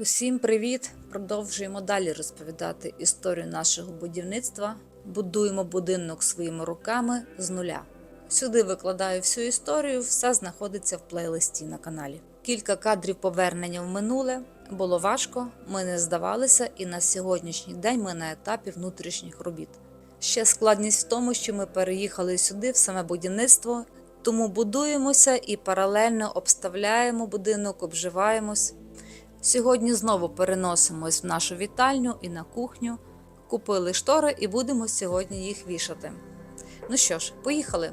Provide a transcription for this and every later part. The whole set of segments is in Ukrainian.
Усім привіт! Продовжуємо далі розповідати історію нашого будівництва. Будуємо будинок своїми руками з нуля. Сюди викладаю всю історію, все знаходиться в плейлисті на каналі. Кілька кадрів повернення в минуле було важко, ми не здавалися, і на сьогоднішній день ми на етапі внутрішніх робіт. Ще складність в тому, що ми переїхали сюди в саме будівництво, тому будуємося і паралельно обставляємо будинок, обживаємось. Сьогодні знову переносимось в нашу вітальню і на кухню. Купили штори і будемо сьогодні їх вішати. Ну що ж, поїхали.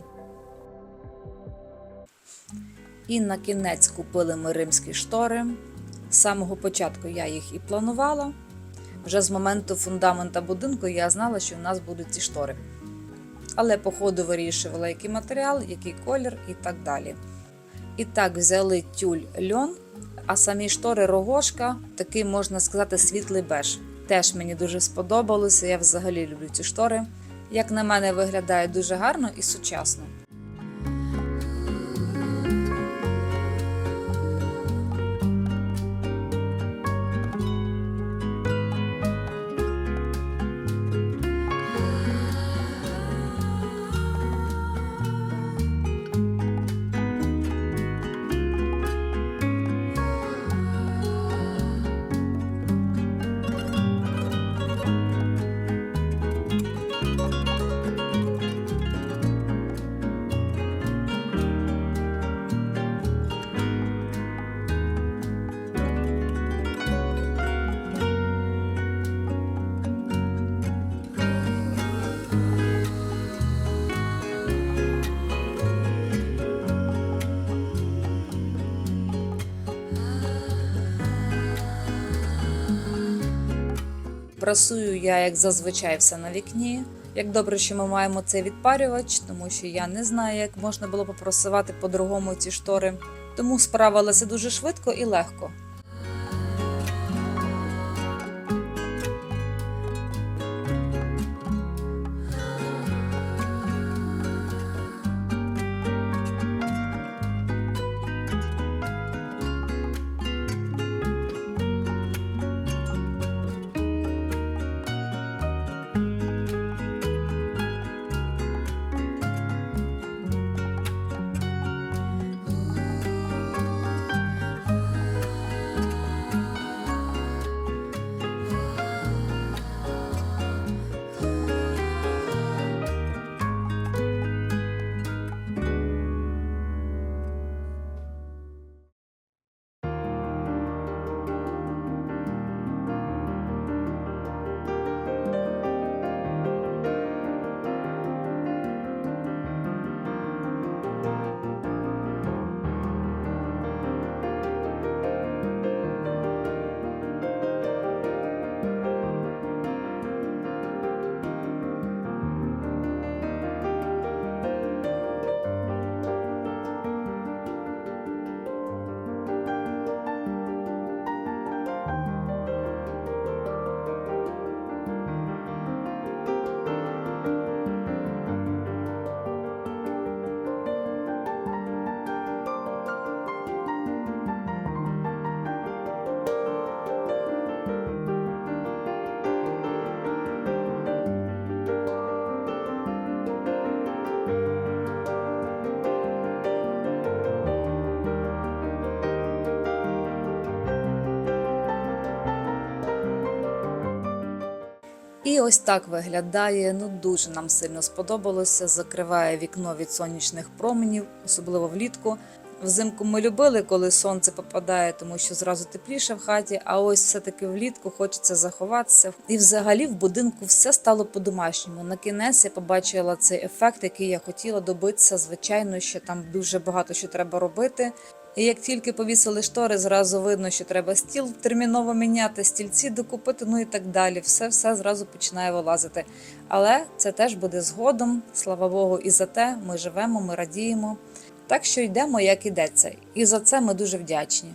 І на кінець купили ми римські штори. З самого початку я їх і планувала. Вже з моменту фундамента будинку я знала, що в нас будуть ці штори. Але по ходу вирішувала, який матеріал, який колір і так далі. І так взяли тюль льон, а самі штори рогошка, такий можна сказати, світлий беж. Теж мені дуже сподобалося. Я взагалі люблю ці штори. Як на мене, виглядає дуже гарно і сучасно. Прасую я, як зазвичай, все на вікні. Як добре, що ми маємо цей відпарювач, тому що я не знаю, як можна було попросувати по-другому ці штори. Тому справилася дуже швидко і легко. Ось так виглядає. Ну дуже нам сильно сподобалося. Закриває вікно від сонячних променів, особливо влітку. Взимку ми любили, коли сонце попадає, тому що зразу тепліше в хаті. А ось все-таки влітку хочеться заховатися. І взагалі в будинку все стало по-домашньому. На кінець я побачила цей ефект, який я хотіла добитися. Звичайно, що там дуже багато що треба робити. І як тільки повісили штори, зразу видно, що треба стіл терміново міняти, стільці докупити, ну і так далі. Все все зразу починає вилазити. Але це теж буде згодом. Слава Богу, і за те ми живемо, ми радіємо. Так що йдемо, як ідеться, і за це ми дуже вдячні.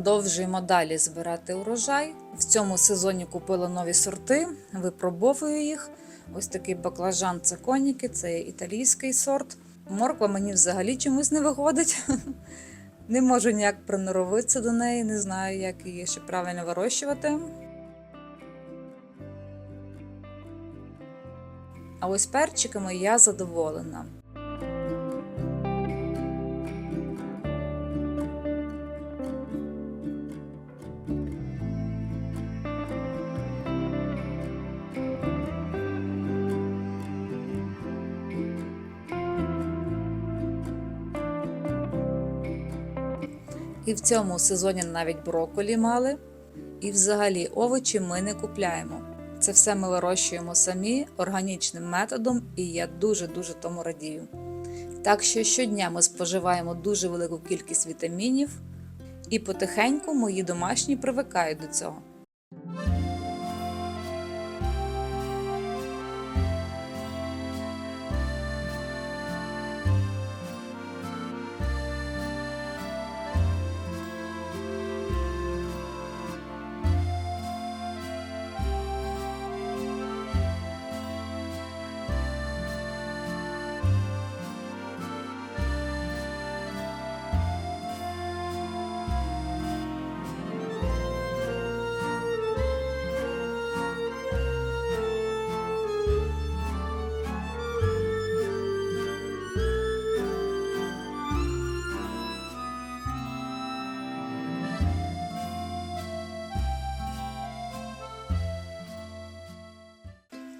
Продовжуємо далі збирати урожай. В цьому сезоні купила нові сорти, випробовую їх. Ось такий баклажан це коніки, це італійський сорт. Морква мені взагалі чомусь не виходить. Не можу ніяк приноровитися до неї, не знаю, як її ще правильно вирощувати. А ось перчиками я задоволена. Цьому сезоні навіть брокколі мали. І взагалі овочі ми не купляємо. Це все ми вирощуємо самі органічним методом, і я дуже-дуже тому радію. Так що щодня ми споживаємо дуже велику кількість вітамінів, і потихеньку мої домашні привикають до цього.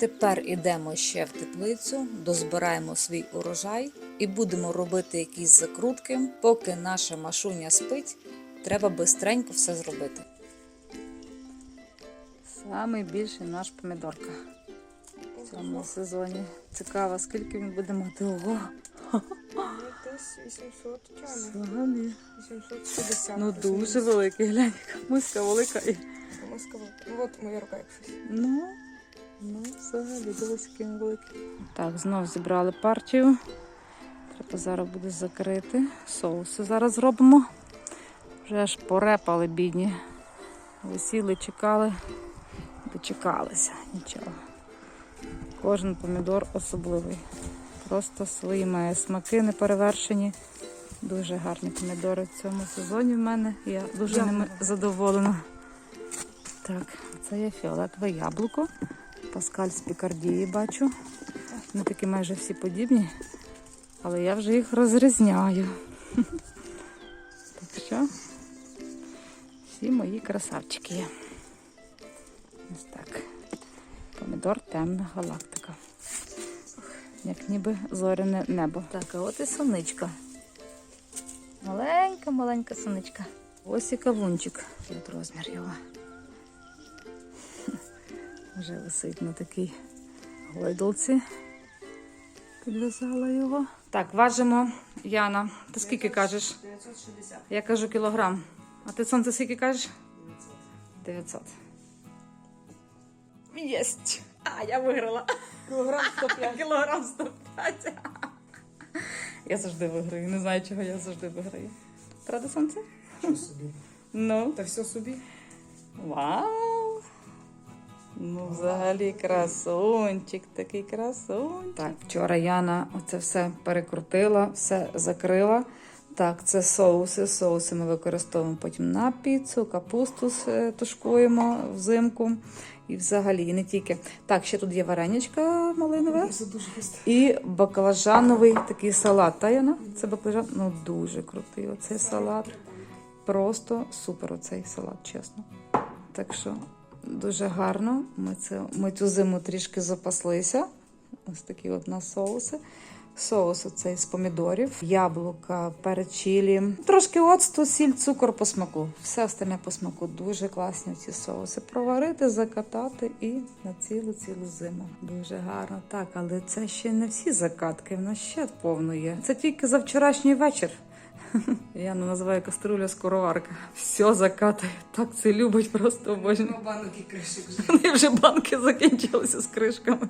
Тепер ідемо ще в теплицю, дозбираємо свій урожай і будемо робити якісь закрутки. Поки наша машуня спить, треба бистренько все зробити. Самий більший наш помідорка в цьому сезоні. Цікаво, скільки він буде мати ого. 800 тягне. 850. Ну дуже великий, глянь, яка миска велика і. Москва. Ну от моя рука як. Ну, ну, взагалі, дивись, який він. Так, знов зібрали партію. Треба зараз буде закрити. Соуси зараз зробимо. Вже аж порепали бідні. Висіли, чекали, дочекалися. Нічого. Кожен помідор особливий. Просто свої має смаки неперевершені. Дуже гарні помідори в цьому сезоні в мене. Я дуже Дякую. ними задоволена. Так, це є фіолетове яблуко. Паскаль з Пікардії бачу. Вони такі майже всі подібні, але я вже їх розрізняю. Так що всі мої красавчики є. Ось так. Помідор темна галактика. Як ніби зоряне небо. Так, а от і соничка. Маленька, маленька соничка. Ось і кавунчик. От розмір його. Вже висить на такій гойдолці. Підв'язала його. Так, важимо. Яна, ти скільки кажеш? 960. Я кажу кілограм. А ти сонце скільки кажеш? 900. 900. Єсть. А, я виграла. Кілограм 105. Кілограм 105. Я завжди виграю. Не знаю, чого я завжди виграю. Правда, сонце? Що собі? Ну. Та все собі. Вау! Ну, взагалі красунчик, такий красунчик. Так, вчора Яна оце все перекрутила, все закрила. Так, це соуси. Соуси ми використовуємо потім на піцу, капусту е, тушкуємо взимку. І взагалі, і не тільки. Так, ще тут є вареничка малинове. І баклажановий такий салат. Та Яна? Це баклажан. Ну дуже крутий. Оцей салат. Просто супер оцей салат, чесно. Так що дуже гарно. Ми, це, ми цю зиму трішки запаслися. Ось такі от у нас соуси. Соус оцей з помідорів, яблука, перець чилі, трошки оцту, сіль, цукор по смаку. Все остальне по смаку. Дуже класні ці соуси. Проварити, закатати і на цілу цілу зиму. Дуже гарно. Так, але це ще не всі закатки. В нас ще повно є. Це тільки за вчорашній вечір. Я не називаю кастрюля скороварка. Все закатаю. Так це любить, просто обожнює. Ну, банки кришик вже. Вони вже банки закінчилися з кришками.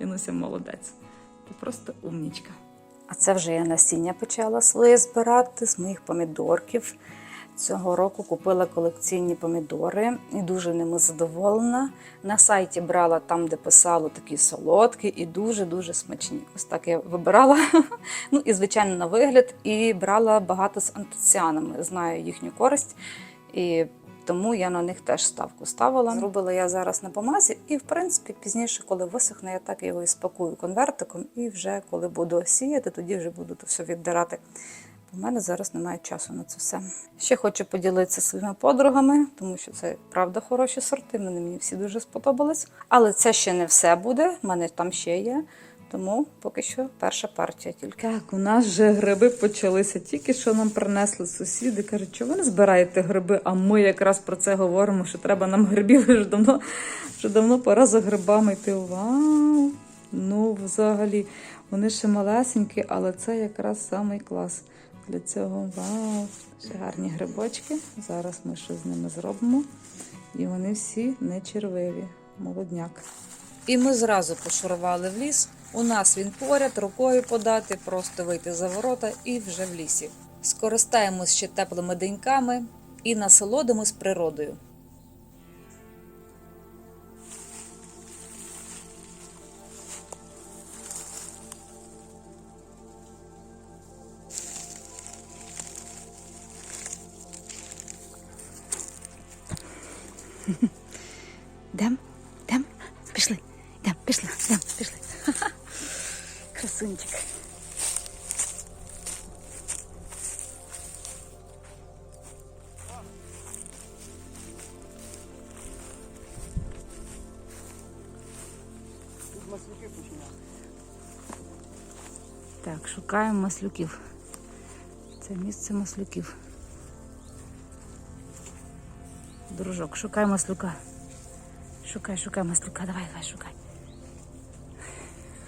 Інуся молодець. Ти просто умнічка. А це вже я насіння почала своє збирати з моїх помідорків. Цього року купила колекційні помідори і дуже ними задоволена. На сайті брала там, де писало такі солодкі і дуже-дуже смачні. Ось так я вибирала. Ну і звичайно на вигляд, і брала багато з антоціанами. Знаю їхню користь. І тому я на них теж ставку ставила. Зробила я зараз на помазі, і в принципі пізніше, коли висохне, я так його і спакую конвертиком. І вже коли буду сіяти, тоді вже буду то все віддирати. У мене зараз немає часу на це все. Ще хочу поділитися своїми подругами, тому що це правда хороші сорти. Вони мені всі дуже сподобались. Але це ще не все буде. в мене там ще є. Тому поки що перша партія тільки. Так, у нас вже гриби почалися. Тільки що нам принесли сусіди. Кажуть, що ви не збираєте гриби? А ми якраз про це говоримо, що треба нам грибів вже давно, вже давно пора за грибами йти. Вау! Ну, взагалі, вони ще малесенькі, але це якраз самий клас. Для цього вау! Ще гарні грибочки. Зараз ми щось з ними зробимо. І вони всі не червиві. Молодняк. І ми зразу пошурували в ліс. У нас він поряд, рукою подати, просто вийти за ворота і вже в лісі. Скористаємось ще теплими деньками і насолодимось природою. Дем, дем, пішли, дем, пішли, дем, пішли. Красунчик. Так, шукаємо маслюків. Це місце маслюків. Дружок, шукай маслюка. Шукай, шукай маслюка. Давай, давай, шукай.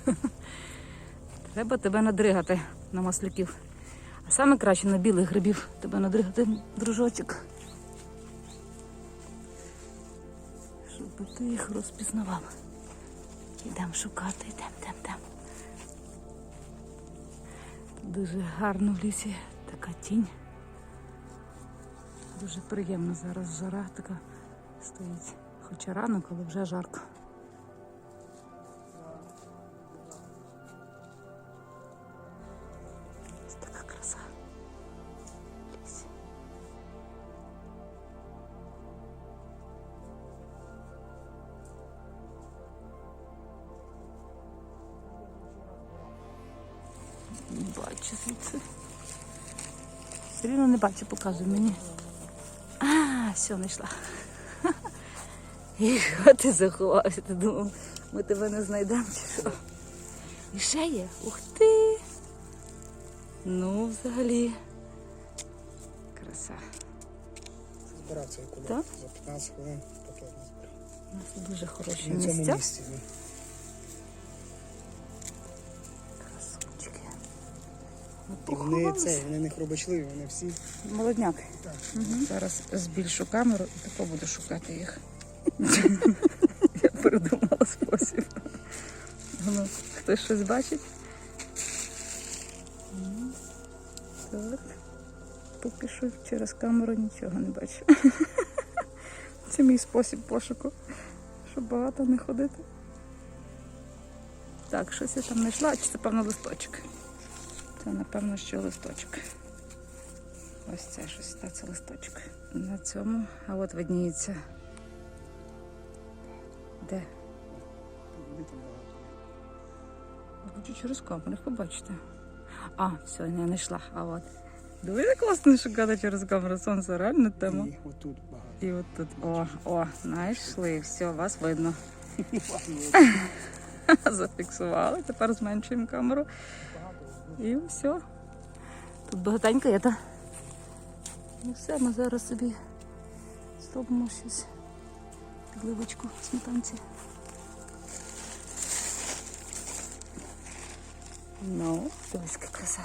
Треба тебе надригати на маслюків. А саме краще на білих грибів тебе надригати, дружочок. Щоб ти їх розпізнавав. Ідемо шукати, йдемо, йдемо, йдемо. Дуже гарно в лісі така тінь. Дуже приємно зараз жара така стоїть. Хоча рано, коли вже жарко. Ось така краса. Не бачу звідси. Все рівно не бачу, показуй мені. Все, знайшла. І що ти заховався? Ти думав, ми тебе не знайдемо чи що? І ще є. Ух ти. Ну, взагалі. Краса. Збирався я куди? За 15 хвилин потім збирав. У нас дуже хороші місця. Вони це, вони не хробачливі, вони всі. Молодняк. Так. Зараз збільшу камеру і тако буду шукати їх. Я придумала спосіб. Ну, хтось щось бачить? Так. Поки що через камеру нічого не бачу. Це мій спосіб пошуку, щоб багато не ходити. Так, щось я там знайшла, чи це певно листочок. Це напевно, що листочок. Ось це щось, та це листочок. На цьому, а от видніється. Де? Хочу через камеру, побачите. А, все, не знайшла. А от. Дуже класно шукати через камеру сонце, реально тема. І отут багато. І от тут. О, о, знайшли. Все, вас видно. Зафіксували. Тепер зменшуємо камеру. І все. Тут багатенько є, та. Ну все, ми зараз собі зробимо щось. Підливочку сметанці. Ну, дивись, яка краса.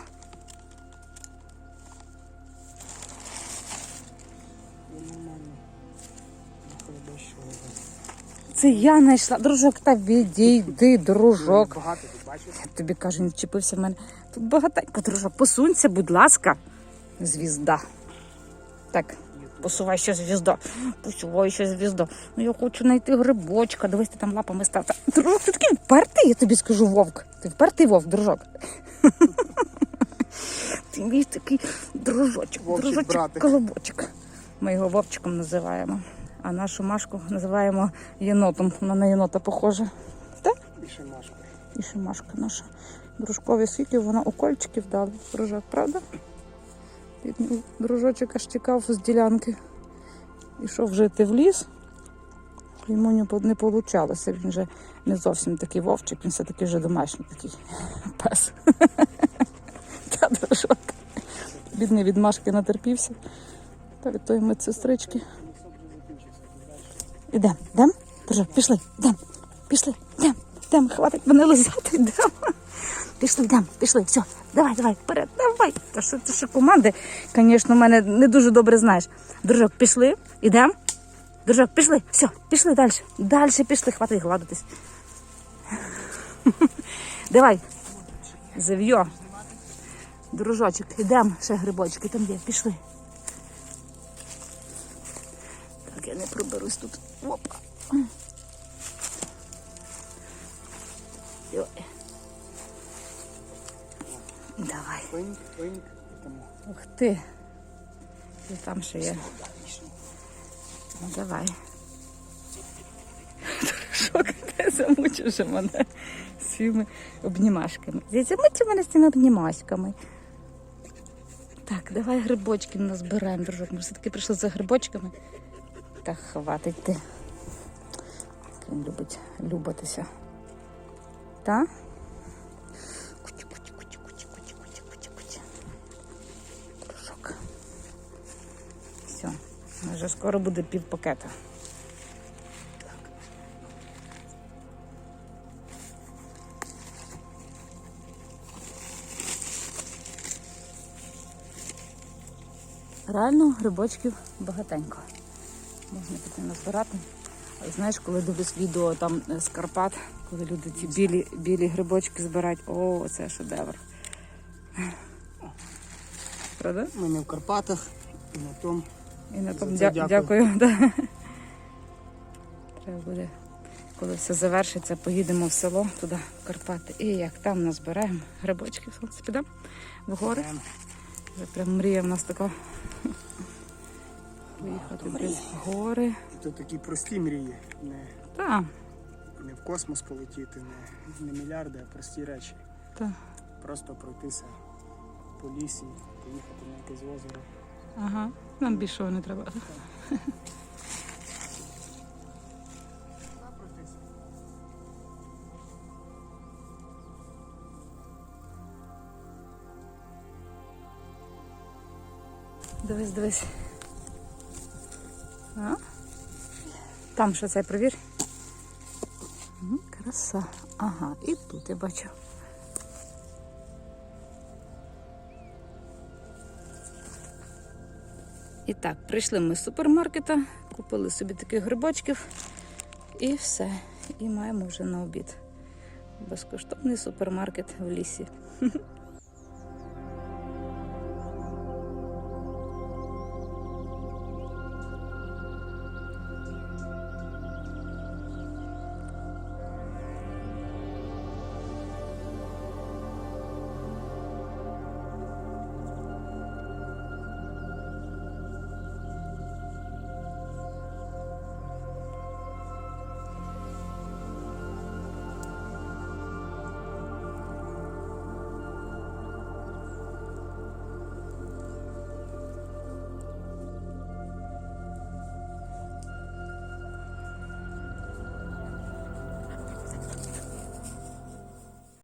Це я знайшла. Дружок, та відійди, дружок. Багато? Я тобі кажу, не вчепився в мене. Тут багатенько, дружок. Посунься, будь ласка. Звізда. Так, посувай ще звізда. Посувай ще звізда. Ну я хочу знайти грибочка. Дивись, ти там лапами став. Дружок, ти такий впертий, я тобі скажу, вовк. Ти впертий вовк, дружок. Ти мій такий дружочок, Вовчик, дружочок, братик. колобочок. Ми його вовчиком називаємо. А нашу Машку називаємо єнотом. Вона на єнота похожа. Так? Більше Машка. І ще Машка наша. Дружкові скільки вона укольчиків дала. Дружок, правда? Дружочок аж тікав з ділянки. Ішов жити в ліс. Йому не, вийшло. Він вже не зовсім такий вовчик, він все-таки вже домашній такий пес. Та дружок. Бідний від Машки натерпівся. Та від тої медсестрички. Ідем, ідем? Дружок, пішли, ідем. Пішли, йдем, йдем, хватить мене лизати, йдем. Пішли, йдем, пішли, все, давай, давай, вперед, давай. Та що ти ще команди, звісно, мене не дуже добре знаєш. Дружок, пішли, ідем. Дружок, пішли, все, пішли далі. Далі пішли, хватить гладитись. Давай, зав'йо. Дружочок, ідем, ще грибочки там є, пішли. Так, я не проберусь тут. Опа. Ух ти. І там ще є. Ну давай. Шок, ти замучив вже мене своїми обнімашками. Мить мене з цими обнімашками. Так, давай грибочки назбираємо, дружок. Ми все-таки прийшли за грибочками. Та хватить ти. Він любить любитися. Та? Вже скоро буде пів пакета. Реально грибочків багатенько. Можна піти назбирати. Знаєш, коли дивлюсь відео там е, з Карпат, коли люди ці білі, білі грибочки збирають, о, це шедевр. Правда? Ми не в Карпатах, і на тому. І на тому дя- дякую. дякую. Да. Треба буде, коли все завершиться, поїдемо в село туди, в Карпати. І як там назбираємо грибочки, сонце підемо в гори. Прям Вже прям мрія в нас така. Поїхати десь в гори. Тут такі прості мрії. Не, Так, не в космос полетіти, не, не мільярди, а прості речі. так. Просто пройтися по лісі, поїхати на якесь озеро. Ага. Нам більшого не треба. Дивись, дивись. А? Там що це провір. Краса. Ага, і тут я бачу. І так, прийшли ми з супермаркета, купили собі таких грибочків і все. І маємо вже на обід. Безкоштовний супермаркет в лісі.